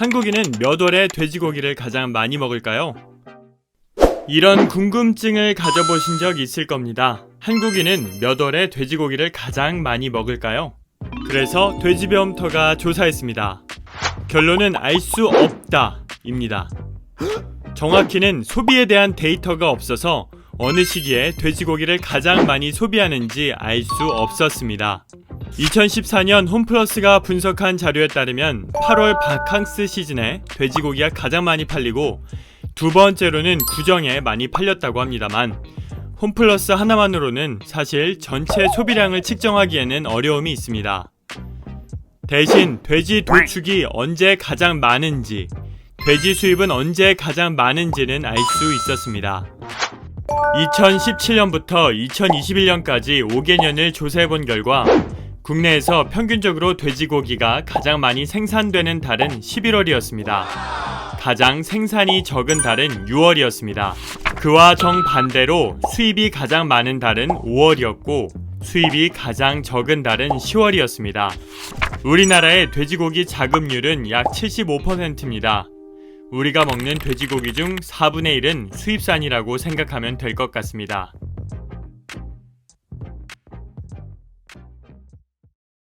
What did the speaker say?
한국인은 몇 월에 돼지고기를 가장 많이 먹을까요? 이런 궁금증을 가져보신 적 있을 겁니다. 한국인은 몇 월에 돼지고기를 가장 많이 먹을까요? 그래서 돼지배움터가 조사했습니다. 결론은 알 수 없다 입니다. 정확히는 소비에 대한 데이터가 없어서 어느 시기에 돼지고기를 가장 많이 소비하는지 알 수 없었습니다. 2014년 홈플러스가 분석한 자료에 따르면 8월 바캉스 시즌에 돼지고기가 가장 많이 팔리고 두 번째로는 구정에 많이 팔렸다고 합니다만 홈플러스 하나만으로는 사실 전체 소비량을 측정하기에는 어려움이 있습니다. 대신 돼지 도축이 언제 가장 많은지, 돼지 수입은 언제 가장 많은지는 알 수 있었습니다. 2017년부터 2021년까지 5개년을 조사해 본 결과 국내에서 평균적으로 돼지고기가 가장 많이 생산되는 달은 11월이었습니다. 가장 생산이 적은 달은 6월이었습니다. 그와 정반대로 수입이 가장 많은 달은 5월이었고 수입이 가장 적은 달은 10월이었습니다. 우리나라의 돼지고기 자급률은 약 75%입니다. 우리가 먹는 돼지고기 중 4분의 1은 수입산이라고 생각하면 될 것 같습니다.